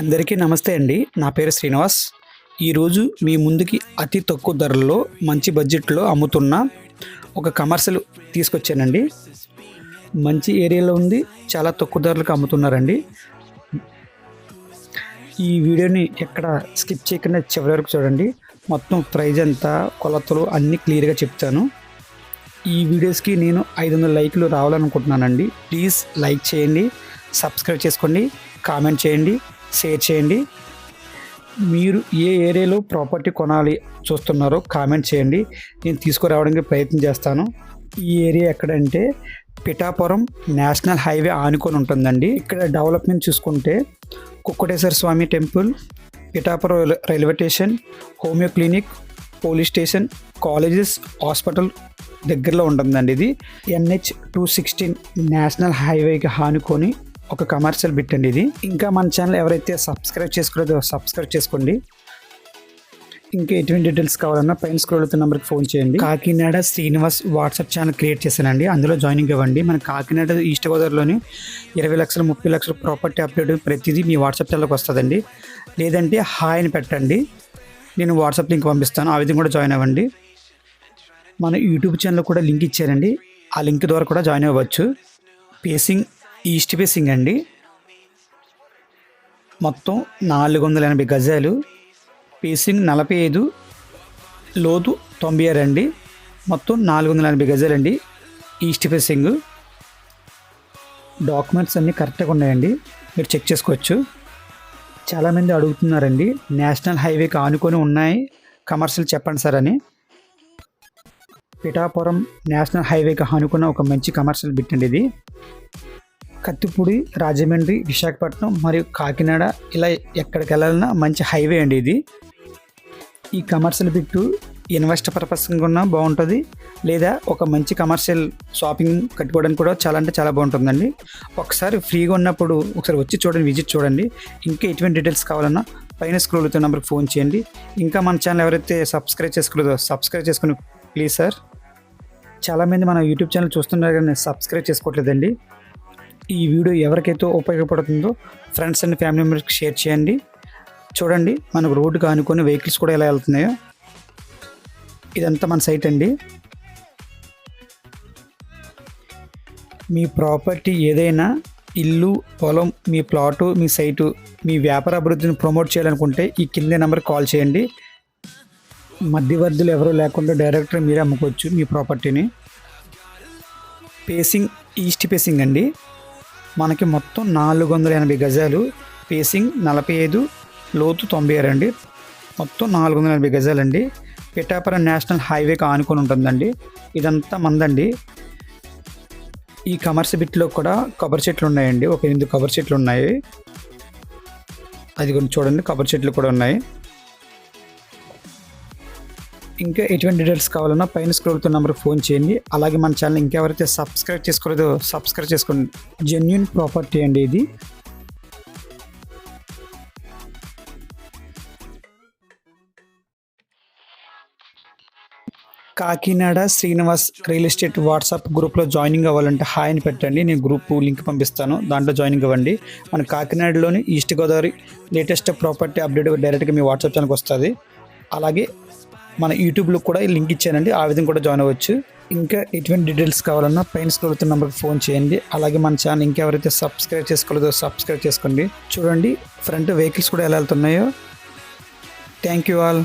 అందరికీ నమస్తే అండి. నా పేరు శ్రీనివాస్. ఈరోజు మీ ముందుకి అతి తక్కువ ధరల్లో మంచి బడ్జెట్లో అమ్ముతున్న ఒక కమర్షియల్ తీసుకొచ్చానండి. మంచి ఏరియాలో ఉంది చాలా తక్కువ ధరలకు అమ్ముతున్నారండి. ఈ వీడియోని ఎక్కడ స్కిప్ చేయకుండా చివరి వరకు చూడండి. మొత్తం ప్రైజ్ ఎంత కొలతలు అన్నీ క్లియర్గా చెప్తాను. ఈ వీడియోస్కి నేను ఐదు వందల లైక్లు రావాలనుకుంటున్నానండి. ప్లీజ్ లైక్ చేయండి సబ్స్క్రైబ్ చేసుకోండి కామెంట్ చేయండి. షేర్ చేయండి. మీరు ఏ ఏరియాలో ప్రాపర్టీ కొనాలి చూస్తున్నారో కామెంట్ చేయండి. నేను తీసుకురావడానికి ప్రయత్నం చేస్తాను. ఈ ఏరియా ఎక్కడంటే పిఠాపురం నేషనల్ హైవే ఆనుకొని ఉంటుందండి. ఇక్కడ డెవలప్మెంట్ చూసుకుంటే Kukkuteswara Swamy temple Pithapuram railway- railway station homeo clinic police station colleges hospital దగ్గరలో ఉంటుందండి ఇది. ఎన్హెచ్ టూ సిక్స్టీన్ నేషనల్ హైవేకి హానుకొని ఒక కమర్షియల్ బిట్ అండి ఇది. ఇంకా మన ఛానల్ ఎవరైతే సబ్స్క్రైబ్ చేసుకోలేదో సబ్స్క్రైబ్ చేసుకోండి. ఇంకా ఎటువంటి డీటెయిల్స్ కావాలన్నా పైన స్క్రోల్ అవుతున్న నెంబర్కి ఫోన్ చేయండి. Kakinada Srinivas WhatsApp channel create చేశానండి. అందులో జాయినింగ్ ఇవ్వండి. మన కాకినాడ ఈస్ట్ గోదావరిలోని ఇరవై లక్షలు ముప్పై లక్షల ప్రాపర్టీ అప్డేట్ ప్రతిదీ మీ వాట్సాప్ ఛానల్కి వస్తుందండి. లేదంటే హాయ్ అని పెట్టండి. నేను వాట్సాప్ లింక్ పంపిస్తాను. ఆ విధంగా కూడా జాయిన్ అవ్వండి. మన యూట్యూబ్ ఛానల్ కూడా లింక్ ఇచ్చారండి ఆ లింక్ ద్వారా కూడా జాయిన్ అవ్వచ్చు. పేసింగ్ ఈస్ట్ పేసింగ్ అండి. మొత్తం నాలుగు వందల ఎనభై గజాలు. పేసింగ్ నలభై ఐదు లోతు తొంభై ఆరు అండి. మొత్తం నాలుగు వందల ఎనభై గజాలు అండి ఈస్ట్ ఫేసింగ్. డాక్యుమెంట్స్ అన్నీ కరెక్ట్గా ఉన్నాయండి. మీరు చెక్ చేసుకోవచ్చు. చాలామంది అడుగుతున్నారండి నేషనల్ హైవేకి ఆనుకొని ఉన్నాయి. కమర్షియల్ చెప్పండి సార్ అని. పిఠాపురం నేషనల్ హైవేకి ఆనుకున్న ఒక మంచి కమర్షియల్ బిట్ అండి ఇది. కత్తిపూడి రాజమండ్రి విశాఖపట్నం మరియు కాకినాడ ఇలా ఎక్కడికి వెళ్ళాలన్నా మంచి హైవే అండి ఇది. ఈ కమర్షియల్ బిట్టు ఇన్వెస్ట్ పర్పస్ కూడా బాగుంటుంది. లేదా ఒక మంచి కమర్షియల్ షాపింగ్ కట్టుకోవడానికి కూడా చాలా అంటే చాలా బాగుంటుందండి. ఒకసారి ఫ్రీగా ఉన్నప్పుడు ఒకసారి వచ్చి చూడండి విజిట్ చూడండి. ఇంకా ఎటువంటి డీటెయిల్స్ కావాలన్నా పైన స్క్రోల్ అవుతున్న నెంబర్కి ఫోన్ చేయండి. ఇంకా మన ఛానల్ ఎవరైతే సబ్స్క్రైబ్ చేసుకోలేదో సబ్స్క్రైబ్ చేసుకుని ప్లీజ్ సార్. చాలామంది మన యూట్యూబ్ ఛానల్ చూస్తున్నారు కానీ సబ్స్క్రైబ్ చేసుకోవట్లేదండి. ఈ వీడియో ఎవరికైతే ఉపయోగపడుతుందో ఫ్రెండ్స్ అండ్ ఫ్యామిలీ మెంబర్స్కి షేర్ చేయండి. చూడండి మనకు రోడ్డు కానుకొని వెహికల్స్ కూడా ఎలా వెళ్తున్నాయో. ఇదంతా మన సైట్ అండి. మీ ప్రాపర్టీ ఏదైనా ఇల్లు పొలం మీ ప్లాటు మీ సైటు మీ వ్యాపార అభివృద్ధిని ప్రమోట్ చేయాలనుకుంటే ఈ కింద నెంబర్ కాల్ చేయండి. మధ్యవర్తులు ఎవరు లేకుండా డైరెక్ట్ మీరే అమ్ముకోవచ్చు మీ ప్రాపర్టీని. పేసింగ్ ఈస్ట్ పేసింగ్ అండి. మనకి మొత్తం నాలుగు వందల ఎనభై గజాలు పేసింగ్ నలభై ఐదు లోతు తొంభై ఆరు అండి. మొత్తం నాలుగు వందల ఎనభై గజాలండి. పిఠాపురం నేషనల్ హైవేకి ఆనుకొని ఉంటుందండి. ఇదంతా మందండి. ఈ కమర్స్ బిట్లో కూడా కొబ్బరి చెట్లు ఉన్నాయండి. ఒక ఎనిమిది కొబ్బరి చెట్లు ఉన్నాయి. అది కొంచెం చూడండి కొబ్బరి చెట్లు కూడా ఉన్నాయి. ఇంకా ఎటువంటి డీటెయిల్స్ కావాలన్నా పైన స్క్రోల్తో నెంబర్కి ఫోన్ చేయండి. అలాగే మన ఛానల్ ఇంకెవరైతే సబ్స్క్రైబ్ చేసుకోలేదో సబ్స్క్రైబ్ చేసుకోండి. జెన్యున్ ప్రాపర్టీ అండి ఇది. Kakinada Srinivas real estate WhatsApp గ్రూప్లో జాయినింగ్ అవ్వాలంటే హాయ్ అని పెట్టండి. నేను గ్రూప్ లింక్ పంపిస్తాను. దాంట్లో జాయినింగ్ అవ్వండి. మన కాకినాడలోని east Godavari latest property update డైరెక్ట్గా మీ వాట్సాప్ ఛానల్కి వస్తుంది. అలాగే మన యూట్యూబ్లో కూడా ఈ లింక్ ఇచ్చానండి. ఆ విధంగా కూడా జాయిన్ అవ్వచ్చు. ఇంకా ఎటువంటి డీటెయిల్స్ కావాలన్నా పైన స్కూల్తో నెంబర్కి ఫోన్ చేయండి. అలాగే మన ఛానల్ ఇంకెవరైతే సబ్స్క్రైబ్ చేసుకోలేదో సబ్స్క్రైబ్ చేసుకోండి. చూడండి ఫ్రంట్ వెహికల్స్ కూడా ఎలా వెళ్తున్నాయో. Thank you all